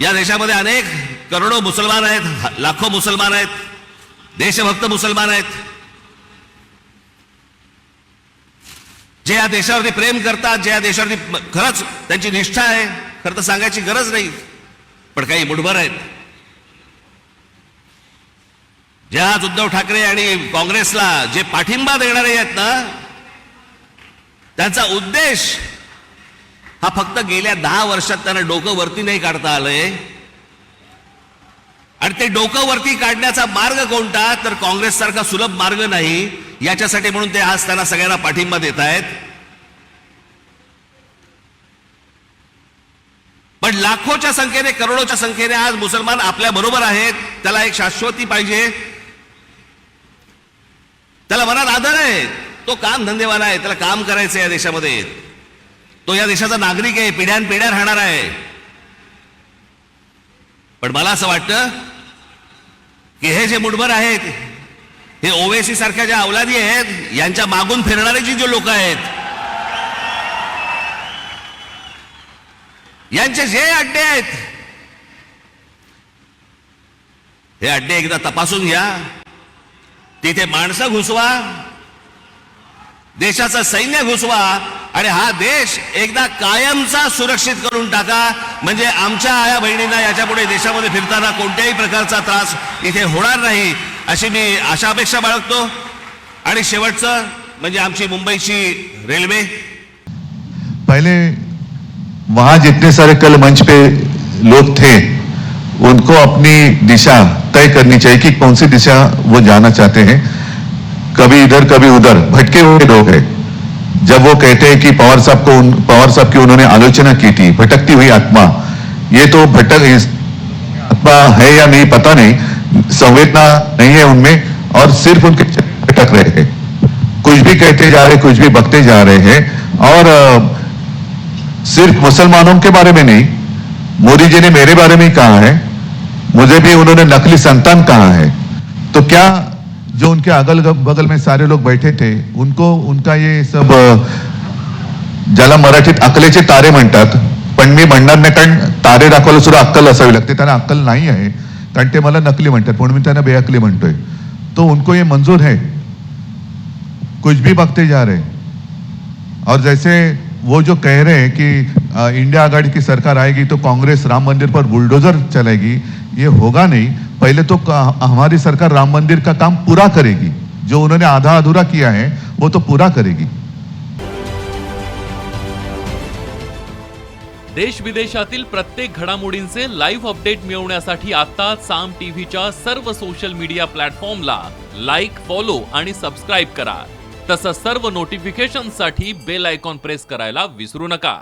या देशामध्ये अनेक करोडो मुसलमान आहेत लाखो मुसलमान आहेत देशभक्त मुसलमान आहेत. जे या देशावरती प्रेम करतात जे या देशावरती खरंच त्यांची निष्ठा आहे खरं तर सांगायची गरज नाही पण काही मुठभर आहेत. ज्या आज उद्धव ठाकरे आणि काँग्रेसला जे पाठिंबा देणारे आहेत ना त्यांचा उद्देश हा फक्त गेल्या दहा वर्षात त्यांना डोकं वरती नाही काढता आलंय. आणि ते डोकं वरती काढण्याचा मार्ग कोणता? तर काँग्रेस सारखा सुलभ मार्ग नाही. याच्यासाठी म्हणून ते आज त्यांना सगळ्यांना पाठिंबा देत आहेत पण लाखोच्या संख्येने करोडोच्या संख्येने आज मुसलमान आपल्या बरोबर आहेत. त्याला एक शाश्वती पाहिजे. त्याला मनात आदर आहे. तो काम धंदेवाला आहे. त्याला काम करायचं या देशामध्ये. तो या देशाचा नागरिक आहे पिढ्यान पिढ्या राहणार आहे. पण मला असं वाटतं की हे जे मुठभर आहेत हे ओवेसी सारख्या ज्या अवलादी आहेत यांच्या मागून फिरणारे जी जे लोक आहेत यांचे जे अड्डे आहेत हे अड्डे एकदा तपासून घ्या. तिथे माणसं घुसवा देशाचं सैन्य घुसवा आणि हा देश एकदा कायमचा सुरक्षित करून टाका. म्हणजे आमच्या आया बहिणींना याच्यापुढे देशामध्ये फिरताना कोणत्याही प्रकारचा त्रास इथे होणार नाही अशी मी आशा अपेक्षा बाळगतो. आणि शेवटचं म्हणजे आमची मुंबईची रेल्वे. पहले वहां जितने सारे कल मंच पे लोग थे उनको अपनी दिशा तय करनी चाहिए कि कौन सी दिशा वो जाना चाहते हैं। कभी इधर, कभी उधर, भटके हुए लोग हैं। जब वो कहते हैं कि पवार साहब को पवार साहब की उन्होंने आलोचना की थी, भटकती हुई आत्मा, ये तो भटक आत्मा है या नहीं पता नहीं, संवेदना नहीं है उनमें, और सिर्फ़ उनके भटक रहे हैं। कुछ भी कहते जा रहे, कुछ भी बकते जा रहे हैं, और सिर्फ़ मुसलमानों के बारे में नहीं, मोदी जी ने मेरे बारे में कहा है, मुझे भी उन्होंने नकली संतान कहा है। तो क्या जो उनके अगल बगल में सारे लोग बैठे थे उनको उनका ये सब ज्याला मराठीत अकलेचे तारे म्हणतात पण मी म्हणणार नाही कारण तारे दाखवायला सुद्धा अक्कल असावी लागते. त्यांना अक्कल नाही आहे कारण ते मला नकली म्हणतात म्हणून मी त्यांना बेअकली म्हणतोय. तो उनको ये मंजूर है. कुछ भी बघते जा रहे. और जैसे वो जो कह रहे हैं कि इंडिया आघाड़ी की सरकार आएगी तो कांग्रेस राम मंदिर पर बुलडोजर चलेगी ये होगा नहीं पहले तो हमारी सरकार राम मंदिर का काम पूरा करेगी। जो उन्होंने आधा अधूरा किया है वो तो पूरा करेगी। देश विदेशातील प्रत्येक घडामोडींचे लाईव्ह अपडेट मिळवण्यासाठी आता साम टीव्हीच्या सर्व सोशल मीडिया प्लॅटफॉर्मला लाईक फॉलो आणि सबस्क्राईब करा. तसंच सर्व नोटिफिकेशनसाठी बेल आयकॉन प्रेस करायला विसरू नका.